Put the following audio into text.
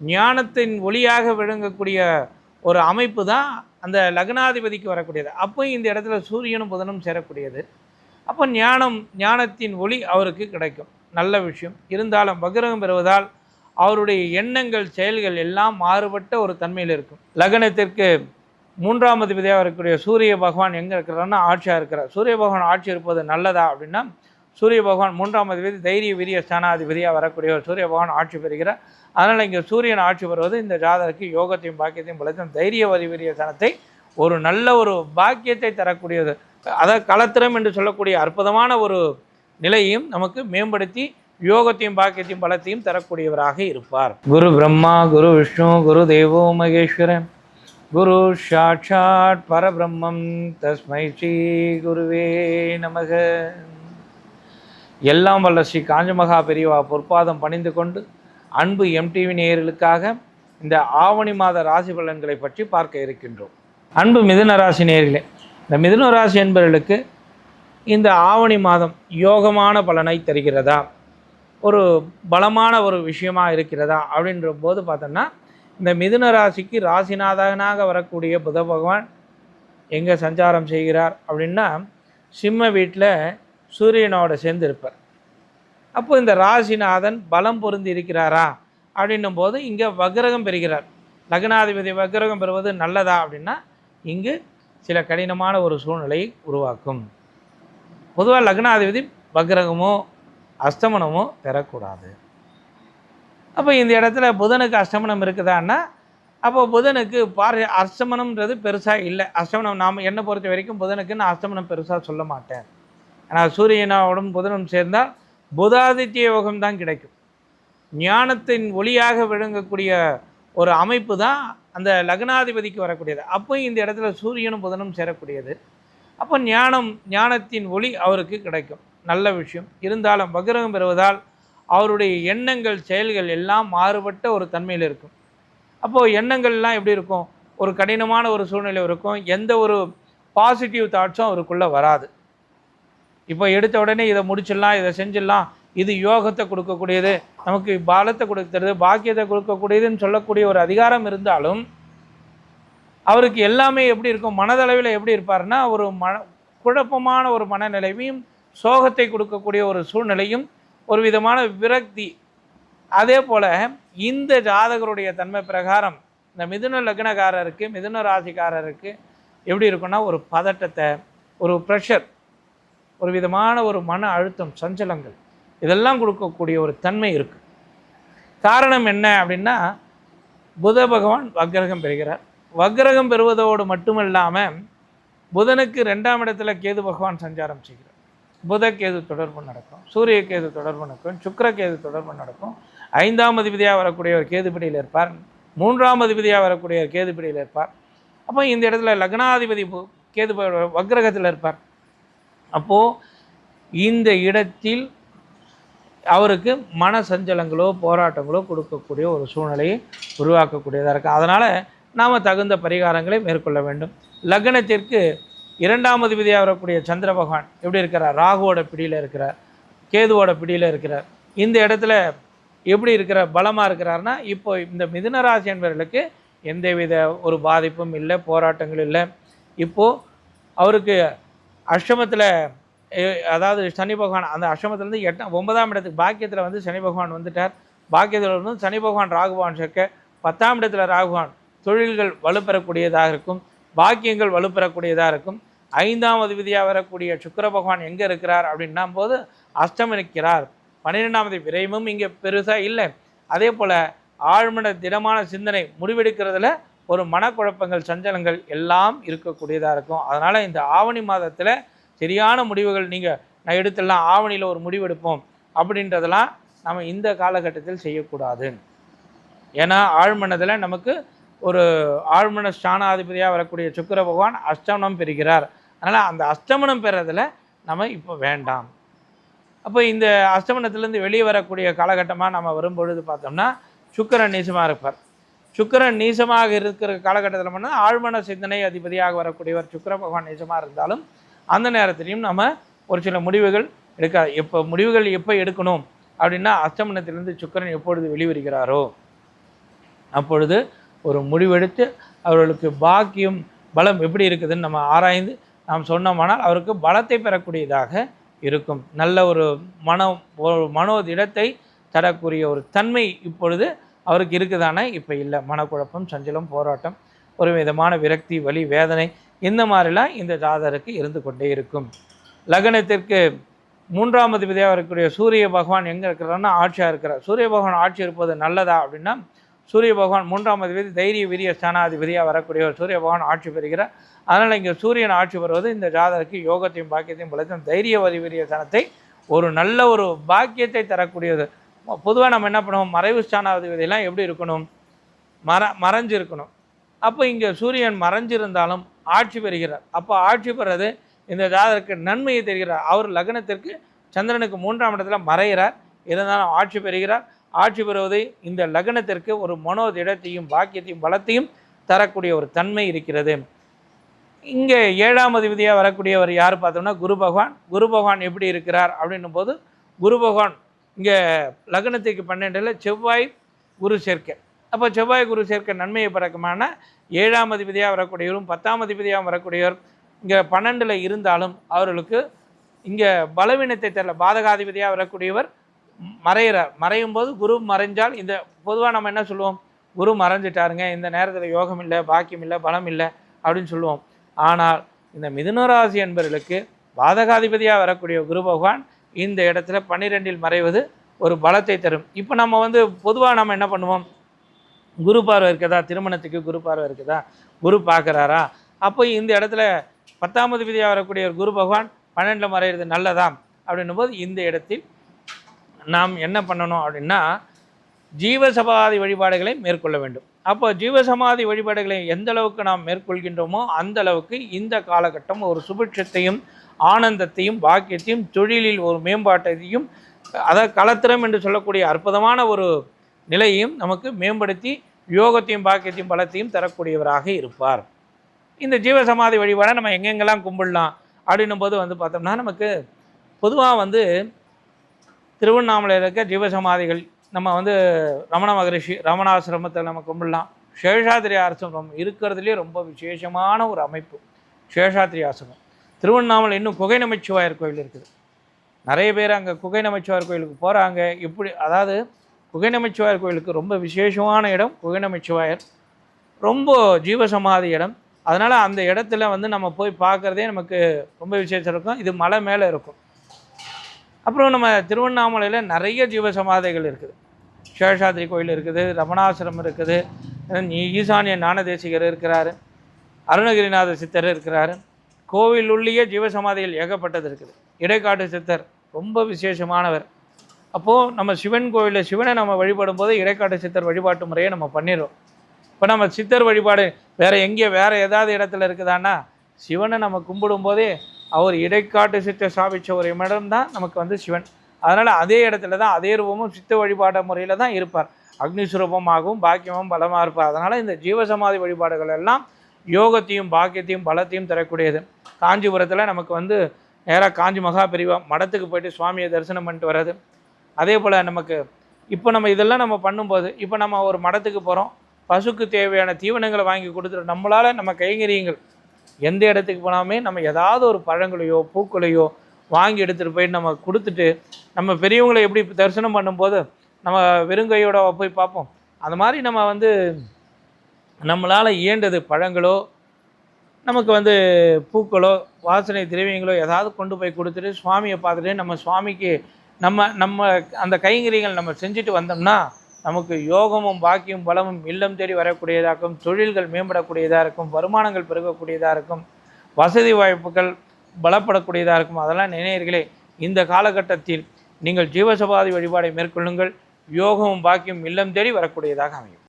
ஞானத்தின் ஒளியாக விளங்கக்கூடிய ஒரு அமைப்பு தான் அந்த லக்னாதிபதிக்கு வரக்கூடியது. அப்போ இந்த இடத்துல சூரியனும் புதனும் சேரக்கூடியது. அப்போ ஞானம் ஞானத்தின் ஒளி அவருக்கு கிடைக்கும். நல்ல விஷயம். இருந்தாலும் வக்ரகம் பெறுவதால் அவருடைய எண்ணங்கள் செயல்கள் எல்லாம் மாறுபட்ட ஒரு தன்மையில் இருக்கும். லக்னத்திற்கு மூன்றாம் அதிபதியாக இருக்கக்கூடிய சூரிய பகவான் எங்கே இருக்கிறான்னா ஆட்சியாக இருக்கிறார். சூரிய பகவான் ஆட்சி இருப்பது நல்லதா அப்படின்னா சூரிய பகவான் மூன்றாம் அதிபதி தைரிய வீரிய ஸ்தானாதிபதியாக வரக்கூடிய ஒரு சூரிய பகவான் ஆட்சி பெறுகிறார். அதனால் இங்கே சூரியன் ஆட்சி வருவது இந்த ஜாதகருக்கு யோகத்தையும் பாக்கியத்தையும் பலத்தையும் தைரிய வரிவரிய தனத்தை ஒரு நல்ல ஒரு பாக்கியத்தை தரக்கூடியது. அதாவது களத்திரம் என்று சொல்லக்கூடிய அற்புதமான ஒரு நிலையையும் நமக்கு மேம்படுத்தி யோகத்தையும் பாக்கியத்தையும் பலத்தையும் தரக்கூடியவராக இருப்பார். குரு பிரம்மா குரு விஷ்ணு குரு தேவோ மகேஸ்வரன். குரு சாட்சாட் பரபிரம்மம். தஸ்மை ஸ்ரீ குருவே நமக. எல்லாம் வல்ல ஸ்ரீ காஞ்சமகா பெரியவா பொற்பாதம் பணிந்து கொண்டு அன்பு எம்டிவி நேயர்களுக்காக இந்த ஆவணி மாத ராசி பலன்களை பற்றி பார்க்க இருக்கின்றோம். அன்பு மிதுன ராசி நேயர்களே இந்த மிதுன ராசி என்பவர்களுக்கு இந்த ஆவணி மாதம் யோகமான பலனை தருகிறதா? ஒரு பலமான ஒரு விஷயமா இருக்கிறதா? அப்படின்ற போது பார்த்தோம்னா இந்த மிதுன ராசிக்கு ராசிநாதகனாக வரக்கூடிய புத பகவான் எங்கே சஞ்சாரம் செய்கிறார் அப்படின்னா சிம்ம வீட்டில் சூரியனோட சேர்ந்து இருப்பார் அப்போ இந்த ராசிநாதன் பலம் பொருந்தி இருக்கிறாரா? அப்படின்னும் போது இங்கே வக்ரகம் பெறுகிறார். லக்னாதிபதி வக்ரகம் பெறுவது நல்லதா அப்படின்னா இங்கு சில கடினமான ஒரு சூழ்நிலையை உருவாக்கும். பொதுவாக லக்னாதிபதி வக்ரகமோ அஸ்தமனமோ பெறக்கூடாது. அப்போ இந்த இடத்துல புதனுக்கு அஷ்டமனம் இருக்குதான்னா அப்போ புதனுக்கு பார் அஷ்டமனம்ன்றது பெருசாக இல்லை. அஷ்டமனம் நாம் என்னை பொறுத்த வரைக்கும் புதனுக்கு நான் அஷ்டமனம் பெருசாக சொல்ல மாட்டேன். ஆனால் சூரியனோடும் புதனும் சேர்ந்தால் புதாதித்ய யோகம் தான் கிடைக்கும். ஞானத்தின் ஒளியாக விளங்கக்கூடிய ஒரு அமைப்பு தான் அந்த லக்னாதிபதிக்கு வரக்கூடியது. அப்போ இந்த இடத்துல சூரியனும் புதனும் சேரக்கூடியது. அப்போ ஞானம் ஞானத்தின் ஒளி அவருக்கு கிடைக்கும். நல்ல விஷயம். இருந்தாலும் வக்ரகம் பெறுவதால் அவருடைய எண்ணங்கள் செயல்கள் எல்லாம் மாறுபட்ட ஒரு தன்மையில் இருக்கும். அப்போது எண்ணங்கள்லாம் எப்படி இருக்கும்? ஒரு கடினமான ஒரு சூழ்நிலை இருக்கும். எந்த ஒரு பாசிட்டிவ் தாட்ஸும் அவருக்குள்ளே வராது. இப்போ எடுத்த உடனே இதை முடிச்சிடலாம் இதை செஞ்சிடலாம். இது யோகத்தை கொடுக்கக்கூடியது நமக்கு பாலத்தை கொடுக்கறது பாக்கியத்தை கொடுக்கக்கூடியதுன்னு சொல்லக்கூடிய ஒரு அதிகாரம் இருந்தாலும் அவருக்கு எல்லாமே எப்படி இருக்கும் மனதளவில் எப்படி இருப்பாருன்னா ஒரு மன குழப்பமான ஒரு மனநிலைமையும் சோகத்தை கொடுக்கக்கூடிய ஒரு சூழ்நிலையும் ஒரு விதமான விரக்தி. அதே போல் இந்த ஜாதகருடைய தன்மை பிரகாரம் இந்த மிதுன லக்னக்காரருக்கு மிதுன ராசிக்காரருக்கு எப்படி இருக்குன்னா ஒரு பதட்டத்தை ஒரு ப்ரெஷர் ஒரு விதமான ஒரு மன அழுத்தம் சஞ்சலங்கள். இதெல்லாம் கொடுக்கக்கூடிய ஒரு தன்மை இருக்குது காரணம் என்ன அப்படின்னா புத பகவான் வக்ரகம் பெறுகிறார். வக்ரகம் பெறுவதோடு மட்டுமல்லாமல் புதனுக்கு ரெண்டாம் இடத்துல கேது பகவான் சஞ்சாரம் செய்கிறார். புத கேது தொடர்பு நடக்கும் சூரிய கேது தொடர்பு நடக்கும் சுக்கர கேது தொடர்பு நடக்கும். ஐந்தாம் அதிபதியாக வரக்கூடிய ஒரு கேதுபிடியில் இருப்பார். மூன்றாம் அதிபதியாக வரக்கூடிய ஒரு கேதுபிடியில் இருப்பார். அப்போ இந்த இடத்துல லக்னாதிபதி பு- கேது வக்ரகத்தில் இருப்பார். அப்போது இந்த இடத்தில் அவருக்கு மன சஞ்சலங்களோ போராட்டங்களோ கொடுக்கக்கூடிய ஒரு சூழ்நிலையை உருவாக்கக்கூடியதாக இருக்குது அதனால் நாம் தகுந்த பரிகாரங்களை மேற்கொள்ள வேண்டும். லக்னத்திற்கு இரண்டாமது விதியாக வரக்கூடிய சந்திர பகவான் எப்படி இருக்கிறார்? ராகுவோட பிடியில் இருக்கிறார் கேதுவோட பிடியில் இருக்கிறார். இந்த இடத்துல எப்படி இருக்கிற பலமாக இருக்கிறாருன்னா இப்போ இந்த மிதுன ராசி என்பவர்களுக்கு எந்தவித ஒரு பாதிப்பும் இல்லை போராட்டங்கள் இல்லை. இப்போது அவருக்கு அஷ்டமத்தில் அதாவது சனி பகவான் அந்த அஷ்டமத்துலேருந்து எட்டாம் ஒன்பதாம் இடத்துக்கு பாக்கியத்தில் வந்து சனி பகவான் வந்துட்டார். பாக்கியத்தில் வந்து சனி பகவான் ராகுவான் சேர்க்க பத்தாம் இடத்துல ராகுவான் தொழில்கள் வலுப்பெறக்கூடியதாக இருக்கும். பாக்கியங்கள் வலுப்பெறக்கூடியதாக இருக்கும். ஐந்தாம் விதியாக வரக்கூடிய சுக்கர பகவான் எங்கே இருக்கிறார் அப்படின்னா போது அஷ்டம் இருக்கிறார். பன்னிரெண்டாம் விரைவும் இங்கே பெருசாக இல்லை. அதே போல் ஆழ்மன திடமான சிந்தனை முடிவெடுக்கிறதுல ஒரு மனக்குழப்பங்கள் சஞ்சலங்கள் எல்லாம் இருக்கக்கூடியதாக இருக்கும். அதனால் இந்த ஆவணி மாதத்தில் சரியான முடிவுகள் நீங்கள் நான் எடுத்துடலாம் ஆவணியில் ஒரு முடிவு எடுப்போம் அப்படின்றதெல்லாம் நம்ம இந்த காலகட்டத்தில் செய்யக்கூடாது. ஏன்னா ஆழ்மனதில் நமக்கு ஒரு ஆழ்மன ஸ்தானாதிபதியாக வரக்கூடிய சுக்கிர பகவான் அஷ்டமனம் பெறுகிறார். அதனால் அந்த அஷ்டமனம் பெறதில் நம்ம இப்போ வேண்டாம். அப்போ இந்த அஷ்டமனத்திலேருந்து வெளியே வரக்கூடிய காலகட்டமாக நம்ம வரும்பொழுது பார்த்தோம்னா சுக்கரன் நீசமாக இருப்பார். சுக்கிரன் நீசமாக இருக்கிற காலகட்டத்தில் பண்ணால் ஆழ்மன சிந்தனை அதிபதியாக வரக்கூடியவர் சுக்கர பகவான் நீசமாக இருந்தாலும் அந்த நேரத்திலையும் நம்ம ஒரு சில முடிவுகள் எடுக்க எப்போ முடிவுகள் எப்போ எடுக்கணும் அப்படின்னா அஸ்தமனத்திலிருந்து சுக்கிரன் எப்பொழுது வெளிவருகிறாரோ அப்பொழுது ஒரு முடிவெடுத்து அவர்களுக்கு பாக்கியம் பலம் எப்படி இருக்குதுன்னு நம்ம ஆராய்ந்து நாம் சொன்னோமானால் அவருக்கு பலத்தை பெறக்கூடியதாக இருக்கும். நல்ல ஒரு மனம் ஒரு மனோதிடத்தை தரக்கூடிய ஒரு தன்மை இப்பொழுது அவருக்கு இருக்குதானே? இப்போ இல்லை. மனக்குழப்பம் சஞ்சலம் போராட்டம் ஒரு விதமான விரக்தி வலி வேதனை இந்த மாதிரிலாம் இந்த ஜாதகருக்கு இருந்து கொண்டே இருக்கும். லக்னத்திற்கு மூன்றாம் அதிபதியாக இருக்கக்கூடிய சூரிய பகவான் எங்கே இருக்கிறான்னா ஆட்சியாக இருக்கிறார். சூரிய பகவான் ஆட்சி இருப்பது நல்லதா அப்படின்னா சூரிய பகவான் மூன்றாம் அதிபதி தைரிய வீரிய ஸ்தானாதிபதியாக வரக்கூடிய ஒரு சூரிய பகவான் ஆட்சி பெறுகிறார். அதனால் இங்கே சூரியன் ஆட்சி பெறுவது இந்த ஜாதகருக்கு யோகத்தையும் பாக்கியத்தையும் பலத்தையும் தைரிய வரி வீரிய ஸ்தானத்தை ஒரு நல்ல ஒரு பாக்கியத்தை தரக்கூடியது. பொதுவாக நம்ம என்ன பண்ணுவோம்? மறைவு ஸ்தானாதிபதியெல்லாம் எப்படி இருக்கணும்? மற மறைஞ்சு இருக்கணும் அப்போ இங்கே சூரியன் மறைஞ்சிருந்தாலும் ஆட்சி பெறுகிறார். அப்போ ஆட்சி பெறது இந்த ஜாதகருக்கு நன்மையை தெரிகிறார். அவர் லக்னத்திற்கு சந்திரனுக்கு மூன்றாம் இடத்துல மறைகிறார். இருந்தாலும் ஆட்சி பெறுகிறார். ஆட்சி பெறுவது இந்த லக்னத்திற்கு ஒரு மனோதிடத்தையும் பாக்கியத்தையும் பலத்தையும் தரக்கூடிய ஒரு தன்மை இருக்கிறது. இங்கே ஏழாம் அதிபதியாக வரக்கூடியவர் யார் பார்த்தோம்னா குரு பகவான். குரு பகவான் எப்படி இருக்கிறார் அப்படின்னும் போது குரு பகவான் இங்கே லக்னத்துக்கு பன்னெண்டில் செவ்வாய் குரு சேர்க்கை. அப்போ செவ்வாய் குரு சேர்க்கை நன்மையை பிறக்குமான ஏழாம் அதிபதியாக வரக்கூடியவரும் பத்தாம் அதிபதியாக வரக்கூடியவர் இங்கே பன்னெண்டில் இருந்தாலும் அவர்களுக்கு இங்கே பலவீனத்தை தெரியல பாதகாதிபதியாக வரக்கூடியவர் மறையிறார். மறையும் போது குரு மறைஞ்சால் இந்த பொதுவாக நம்ம என்ன சொல்லுவோம்? குரு மறைஞ்சிட்டாருங்க இந்த நேரத்தில் யோகம் இல்லை பாக்கியம் இல்லை பலம் இல்லை அப்படின்னு சொல்லுவோம். ஆனால் இந்த மிதுனராசி என்பவர்களுக்கு பாதகாதிபதியாக வரக்கூடிய குரு பகவான் இந்த இடத்துல பன்னிரெண்டில் மறைவது ஒரு பலத்தை தரும். இப்போ நம்ம வந்து பொதுவாக நம்ம என்ன பண்ணுவோம்? குரு பார்வை இருக்குதா? திருமணத்துக்கு குரு பார்வை இருக்குதா? குரு பார்க்குறாரா? அப்போ இந்த இடத்துல பத்தாமது விதியாக வரக்கூடிய ஒரு குரு பகவான் பன்னெண்டில் மறைகிறது நல்லதாம். அப்படின்னும் போது இந்த இடத்தில் நாம் என்ன பண்ணணும் அப்படின்னா ஜீவசமாதி வழிபாடுகளை மேற்கொள்ள வேண்டும். அப்போ ஜீவசமாதி வழிபாடுகளை எந்த அளவுக்கு நாம் மேற்கொள்கின்றோமோ அந்த அளவுக்கு இந்த காலகட்டம் ஒரு சுபிட்சத்தையும் ஆனந்தத்தையும் பாக்கியத்தையும் தொழிலில் ஒரு மேம்பாட்டையும் அதாவது கலத்திரம் என்று சொல்லக்கூடிய அற்புதமான ஒரு நிலையையும் நமக்கு மேம்படுத்தி யோகத்தையும் பாக்கியத்தையும் பலத்தையும் தரக்கூடியவராக இருப்பார். இந்த ஜீவசமாதி வழிபாடை நம்ம எங்கெங்கெல்லாம் கும்பிடலாம் அப்படின்னும் போது வந்து பார்த்தோம்னா நமக்கு பொதுவாக வந்து திருவண்ணாமலையில் இருக்க ஜீவசமாதிகள் நம்ம வந்து ரமண மகரிஷி ரமணாசிரமத்தில் நம்ம கும்பிடலாம். சேஷாத்திரி ஆசிரமம் இருக்கிறதுலே ரொம்ப விசேஷமான ஒரு அமைப்பு. சேஷாத்திரி ஆசிரமம். திருவண்ணாமலை இன்னும் குகை நமச்சிவாயர் கோயில் இருக்குது. நிறைய பேர் அங்கே குகை நமச்சிவாயர் கோயிலுக்கு போகிறாங்க இப்படி அதாவது குகை நமச்சிவாயர் கோயிலுக்கு ரொம்ப விசேஷமான இடம் குகை நமச்சிவாயர். ரொம்ப ஜீவசமாதி இடம். அதனால் அந்த இடத்துல வந்து நம்ம போய் பார்க்குறதே நமக்கு ரொம்ப விசேஷம் இருக்கும். இது மலை மேலே இருக்கும். அப்புறம் நம்ம திருவண்ணாமலையில் நிறைய ஜீவசமாதைகள் இருக்குது. சேஷாத்ரி கோயில் இருக்குது ரமணாசிரம் இருக்குது. ஈசானிய ஞானதேசிகர் இருக்கிறார். அருணகிரிநாத சித்தர் இருக்கிறாரு. கோவில் உள்ளேயே ஜீவசமாதிகள் ஏகப்பட்டது இருக்குது. இடைக்காட்டு சித்தர் ரொம்ப விசேஷமானவர். அப்போது நம்ம சிவன் கோவிலில் சிவனை நம்ம வழிபடும் போது இடைக்காட்டு சித்தர் வழிபாட்டு முறையை நம்ம பண்ணிடுறோம். இப்போ நம்ம சித்தர் வழிபாடு வேறு எங்கே வேறு ஏதாவது இடத்துல இருக்குதான்னா சிவனை நம்ம கும்பிடும் போதே அவர் இடைக்காட்டு சித்தர் சாபித்த ஒரு இடம் தான் நமக்கு வந்து சிவன். அதனால் அதே இடத்துல தான் அதே ரூபமும் சித்த வழிபாடு முறையில் தான் இருப்பார். அக்னி சுரூபமாகவும் பாக்கியமும் பலமாக இருப்பார். அதனால் இந்த ஜீவசமாதி வழிபாடுகள் எல்லாம் யோகத்தையும் பாக்கியத்தையும் பலத்தையும் தரக்கூடியது. காஞ்சிபுரத்தில் நமக்கு வந்து நேராக காஞ்சி மகா பிரிவா மடத்துக்கு போயிட்டு சுவாமியை தரிசனம் பண்ணிட்டு வர்றது. அதே போல் நமக்கு இப்போ நம்ம இதெல்லாம் நம்ம பண்ணும்போது இப்போ நம்ம ஒரு மடத்துக்கு போகிறோம் பசுக்கு தேவையான தீவனங்களை வாங்கி கொடுத்துட்டு நம்மளால் நம்ம கைங்கரியங்கள் எந்த இடத்துக்கு போனாலுமே நம்ம ஏதாவது ஒரு பழங்களையோ பூக்களையோ வாங்கி எடுத்துகிட்டு போய் நம்ம கொடுத்துட்டு நம்ம பெரியவங்களை எப்படி தரிசனம் பண்ணும்போது நம்ம வெறுங்கையோட போய் பார்ப்போம். அந்த மாதிரி நம்ம வந்து நம்மளால் இயண்டது பழங்களோ நமக்கு வந்து பூக்களோ வாசனை திரவியங்களோ ஏதாவது கொண்டு போய் கொடுத்துட்டு சுவாமியை பார்த்துட்டு நம்ம சுவாமிக்கு நம்ம நம்ம அந்த கைங்கரியங்கள் நம்ம செஞ்சுட்டு வந்தோம்னா நமக்கு யோகமும் பாக்கியும் பலமும் இல்லம் தேடி வரக்கூடியதாக இருக்கும். தொழில்கள் மேம்படக்கூடியதாக இருக்கும். வருமானங்கள் பெருகக்கூடியதாக இருக்கும். வசதி வாய்ப்புகள் பலப்படக்கூடியதாக இருக்கும். அதெல்லாம் நினைவீர்களே இந்த காலகட்டத்தில் நீங்கள் ஜீவசபாதி வழிபாடை மேற்கொள்ளுங்கள். யோகமும் பாக்கியும் இல்லம் தேடி வரக்கூடியதாக அமையும்.